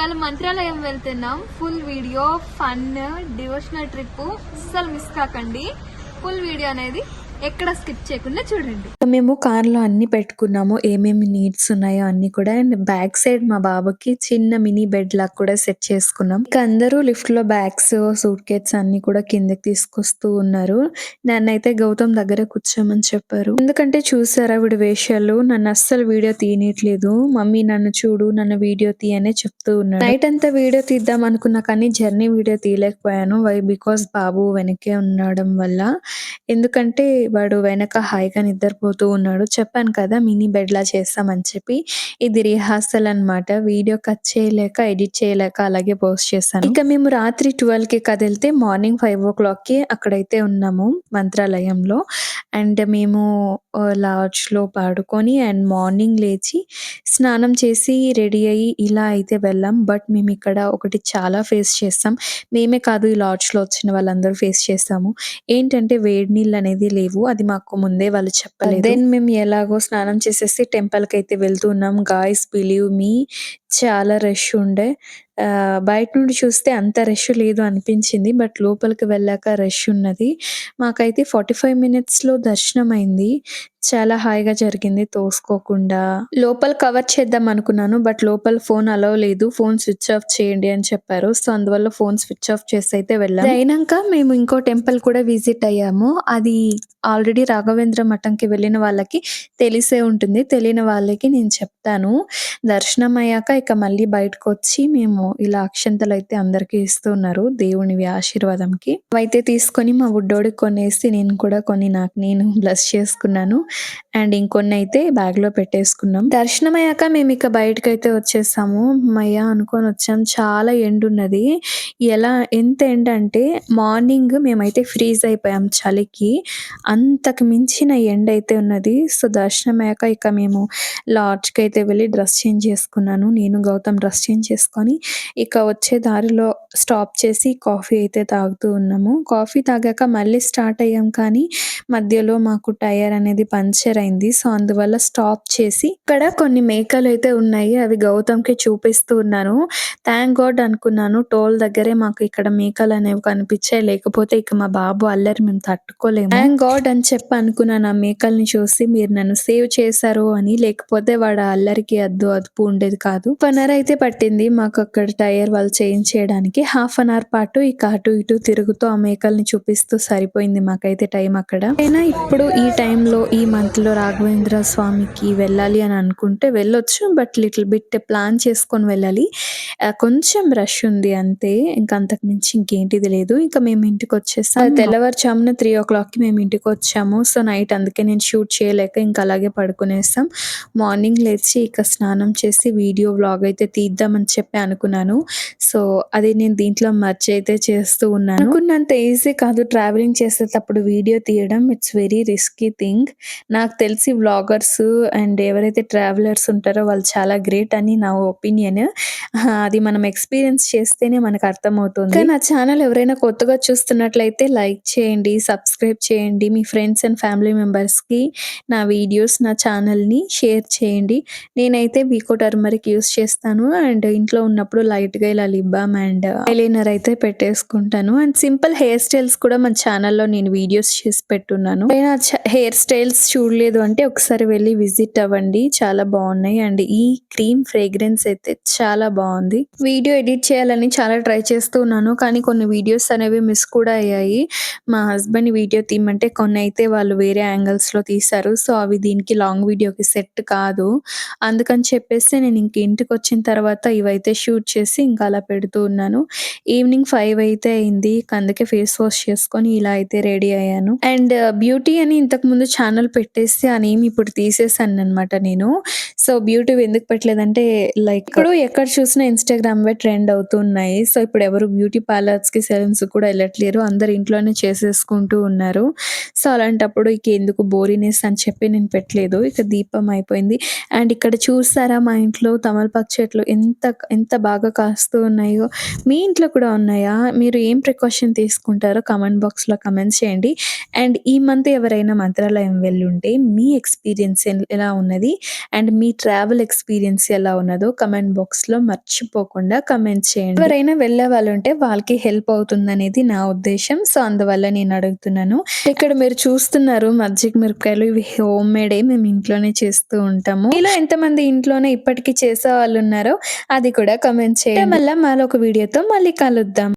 ఇవాళ మంత్రాలయం వెళ్తున్నాం. Full video fun devotional trip అస్సలు మిస్ కాకండి. ఫుల్ వీడియో అనేది ఎక్కడ స్కిప్ చేయకుండా చూడండి. మేము కార్లో అన్ని పెట్టుకున్నాము ఏమేమి నీడ్స్ ఉన్నాయో అన్ని కూడా అండ్ బ్యాక్ సైడ్ మా బాబుకి చిన్న మినీ బెడ్ లాగా కూడా సెట్ చేసుకున్నాం. ఇక అందరూ లిఫ్ట్లో బ్యాగ్స్ సూట్ కేట్స్ అన్ని కూడా కిందకి తీసుకొస్తూ ఉన్నారు. నన్నైతే గౌతమ్ దగ్గర కూర్చోమని చెప్పారు. ఎందుకంటే చూసారా వీడి వేషాలు? నన్ను అస్సలు వీడియో తీయనట్లేదు మమ్మీ నన్ను చూడు నన్ను వీడియో తీయనే చెప్తూ ఉన్నాడు. నైట్ అంతా వీడియో తీద్దాం అనుకున్నా కానీ జర్నీ వీడియో తీయలేకపోయాను. వై? బికాస్ బాబు వెనకే ఉండడం వల్ల. ఎందుకంటే వాడు వెనక హాయిగా నిద్రపోతూ ఉన్నాడు. చెప్పాను కదా మినీ బెడ్ లా చేస్తామని చెప్పి. ఇది రిహార్సల్ అన్నమాట వీడియో కట్ చేయలేక ఎడిట్ చేయలేక అలాగే పోస్ట్ చేస్తాను ఇంకా మేము రాత్రి ట్వెల్వ్కి కదిలితే మార్నింగ్ ఫైవ్ ఓ క్లాక్కి అక్కడైతే ఉన్నాము మంత్రాలయంలో. అండ్ మేము లాడ్జ్లో పడుకొని పాడుకొని అండ్ మార్నింగ్ లేచి స్నానం చేసి రెడీ అయ్యి ఇలా అయితే వెళ్ళాం. బట్ మేము ఇక్కడ ఒకటి చాలా ఫేస్ చేస్తాం. మేమే కాదు ఈ లాడ్జ్‌లో వచ్చిన వాళ్ళందరూ ఫేస్ చేస్తాము. ఏంటంటే వేడి నీళ్ళు అనేది లేవు. అది మాకు ముందే వాళ్ళు చెప్పలేదు. దెన్ మేము ఎలాగో స్నానం చేసేసి టెంపుల్కి అయితే వెళ్తున్నాం గాయస్ బిలీవ్ మీ చాలా రష్ ఉండే. బయట నుండి చూస్తే అంత రష్ లేదు అనిపించింది బట్ లోపలికి వెళ్ళాక రష్ ఉన్నది. మాకైతే ఫార్టీ ఫైవ్ మినిట్స్లో దర్శనం అయింది చాలా హాయిగా జరిగింది. తోసుకోకుండా లోపల కవర్ చేద్దాం అనుకున్నాను బట్ లోపల ఫోన్ అలవ్ లేదు. ఫోన్ స్విచ్ ఆఫ్ చేయండి అని చెప్పారు. సో అందువల్ల ఫోన్ స్విచ్ ఆఫ్ చేసి అయితే వెళ్ళాం. అయినాక మేము ఇంకో టెంపుల్ కూడా విజిట్ అయ్యాము. అది ఆల్రెడీ రాఘవేంద్ర మఠంకి వెళ్ళిన వాళ్ళకి తెలిసే ఉంటుంది. తెలియని వాళ్ళకి నేను చెప్తాను. దర్శనం అయ్యాక ఇక మళ్ళీ బయటకు వచ్చి మేము ఇలా అక్షంతలు అయితే అందరికి ఇస్తున్నారు దేవునివి ఆశీర్వాదంకి. అయితే తీసుకొని మా బుడ్డోడికి కొనేసి నేను కూడా కొన్ని నాకు నేను బ్లస్ చేసుకున్నాను. అండ్ ఇంకొన్ని అయితే బ్యాగ్లో పెట్టేసుకున్నాం. దర్శనం అయ్యాక మేము ఇక బయటకు అయితే వచ్చేసాము. మయ్యా అనుకొని వచ్చాం. చాలా ఎండు ఉన్నది. ఎలా ఎంత ఎండ అంటే మార్నింగ్ మేమైతే ఫ్రీజ్ అయిపోయాం చలికి. అంతకు మించిన ఎండ అయితే ఉన్నది. సో దర్శనం అయ్యాక ఇక మేము లాడ్జ్కి అయితే వెళ్ళి డ్రెస్ చేంజ్ చేసుకున్నాను. నేను గౌతమ్ డ్రెస్ చేంజ్ చేసుకొని ఇక వచ్చే దారిలో స్టాప్ చేసి కాఫీ అయితే తాగుతూ ఉన్నాము. కాఫీ తాగాక మళ్ళీ స్టార్ట్ అయ్యాం కానీ మధ్యలో మాకు టైర్ అనేది పని పంచర్ అయింది. సో అందువల్ల స్టాప్ చేసి ఇక్కడ కొన్ని మేకలు అయితే ఉన్నాయి. అవి గౌతమ్కి చూపిస్తూ ఉన్నాను. థ్యాంక్ గాడ్ అనుకున్నాను. టోల్ దగ్గరే మాకు ఇక్కడ మేకలు అనేవి కనిపించాయి. లేకపోతే ఇక మా బాబు అల్లరి మేము తట్టుకోలేము. థ్యాంక్ గాడ్ అని చెప్పి అనుకున్నాను. ఆ మేకల్ని చూసి మీరు నన్ను సేవ్ చేశారు అని. లేకపోతే వాడు అల్లరికి అద్దు అదుపు ఉండేది కాదు. వన్ అవర్ అయితే పట్టింది మాకు అక్కడ టైర్ వాళ్ళు చేంజ్ చేయడానికి. హాఫ్ అన్ అవర్ పాటు ఇక అటు ఇటు తిరుగుతూ ఆ మేకల్ని చూపిస్తూ సరిపోయింది మాకైతే టైం అక్కడ. అయినా ఇప్పుడు ఈ టైంలో ఈ మంత్లో రాఘవేంద్ర స్వామికి వెళ్ళాలి అని అనుకుంటే వెళ్ళొచ్చు బట్ లిటిల్ బిట్ ప్లాన్ చేసుకొని వెళ్ళాలి. కొంచెం రష్ ఉంది అంతే. ఇంకా అంతకు మించి ఇంకేంటిది లేదు. ఇంకా మేము ఇంటికి వచ్చేస్తాం. తెల్లవారుజామున త్రీ ఓ క్లాక్కి మేము ఇంటికి వచ్చాము. సో నైట్ అందుకే నేను షూట్ చేయలేక ఇంకా అలాగే పడుకునేస్తాం. మార్నింగ్ లేచి ఇక స్నానం చేసి వీడియో వ్లాగ్ అయితే తీద్దామని చెప్పి అనుకున్నాను. సో అది నేను దీంట్లో మర్చి అయితే చేస్తూ ఉన్నాను. అనుకున్నంత ఈజీ కాదు. ట్రావెలింగ్ చేసేటప్పుడు వీడియో తీయడం ఇట్స్ వెరీ రిస్కీ థింగ్ నాకు తెలిసి వ్లాగర్స్ అండ్ ఎవరైతే ట్రావెలర్స్ ఉంటారో వాళ్ళు చాలా గ్రేట్ అని నా ఒపీనియన్ అది మనం ఎక్స్పీరియన్స్ చేస్తేనే మనకు అర్థమవుతుంది. నా ఛానల్ ఎవరైనా కొత్తగా చూస్తున్నట్లయితే లైక్ చేయండి సబ్స్క్రైబ్ చేయండి మీ ఫ్రెండ్స్ అండ్ ఫ్యామిలీ మెంబర్స్కి నా వీడియోస్ నా ఛానల్ని షేర్ చేయండి. నేనైతే వీకో టర్మరిక్ యూస్ చేస్తాను అండ్ ఇంట్లో ఉన్నప్పుడు లైట్గా ఇలా లిప్ బామ్ అండ్ ఐలైనర్ అయితే పెట్టేసుకుంటాను. అండ్ సింపుల్ హెయిర్ స్టైల్స్ కూడా మన ఛానల్లో నేను వీడియోస్ చేసి పెట్టున్నాను. హెయిర్ స్టైల్స్ చూడలేదు అంటే ఒకసారి వెళ్ళి విజిట్ అవ్వండి. చాలా బాగున్నాయి. అండ్ ఈ క్రీమ్ ఫ్రేగ్రెన్స్ అయితే చాలా బాగుంది. వీడియో ఎడిట్ చేయాలని చాలా ట్రై చేస్తూ ఉన్నాను కానీ కొన్ని వీడియోస్ అనేవి మిస్ కూడా అయ్యాయి. మా హస్బెండ్ వీడియో తీయమంటే కొన్ని అయితే వాళ్ళు వేరే యాంగిల్స్లో తీశారు. సో అవి దీనికి లాంగ్ వీడియోకి సెట్ కాదు. అందుకని చెప్పేసి నేను ఇంక ఇంటికి వచ్చిన తర్వాత ఇవైతే షూట్ చేసి ఇంకా అలా పెడుతూ ఉన్నాను. ఈవినింగ్ ఫైవ్ అయితే అయింది. అందుకే ఫేస్ వాష్ చేసుకొని ఇలా అయితే రెడీ అయ్యాను. అండ్ బ్యూటీ అని ఇంతకు ముందు ఛానల్ పెట్టేసి ఆ నేమ్ ఇప్పుడు తీసేసాను అనమాట నేను. సో బ్యూటీ ఎందుకు పెట్టలేదంటే లైక్ ఇప్పుడు ఎక్కడ చూసినా ఇన్స్టాగ్రామ్ వే ట్రెండ్ అవుతున్నాయి. సో ఇప్పుడు ఎవరు బ్యూటీ పార్లర్స్కి సెలూన్స్ కూడా వెళ్ళట్లేరు. అందరు ఇంట్లోనే చేసేసుకుంటూ ఉన్నారు. సో అలాంటప్పుడు ఇక ఎందుకు బోరినెస్ అని చెప్పి నేను పెట్టలేదు. ఇక దీపం అయిపోయింది. అండ్ ఇక్కడ చూసారా మా ఇంట్లో తమలపాకు చెట్లు ఎంత ఎంత బాగా కాస్తూ ఉన్నాయో. మీ ఇంట్లో కూడా ఉన్నాయా? మీరు ఏం ప్రికాషన్ తీసుకుంటారో కమెంట్ బాక్స్లో కమెంట్స్ చేయండి. అండ్ ఈ మంత్ ఎవరైనా మంత్రాలయం వెళ్ళి ఉంటే మీ ఎక్స్పీరియన్స్ ఎలా ఉన్నది? అండ్ మీ ట్రావెల్ ఎక్స్పీరియన్స్ ఎలా ఉన్నదో కమెంట్ బాక్స్లో మర్చిపోకుండా కమెంట్ చేయండి. ఎవరైనా వెళ్ళే వాళ్ళు ఉంటే వాళ్ళకి హెల్ప్ అవుతుంది అనేది నా ఉద్దేశం. సో అందువల్ల నేను అడుగుతున్నాను. ఇక్కడ మీరు చూస్తున్నారు మజ్జిగ మిరపకాయలు ఇవి హోమ్ మేడ్ మేము ఇంట్లోనే చేస్తూ ఉంటాము. ఇలా ఎంతమంది ఇంట్లోనే ఇప్పటికీ చేసే వాళ్ళు ఉన్నారో అది కూడా కమెంట్ చేయండి. మళ్ళీ మరొక వీడియోతో మళ్ళీ కలుద్దాం.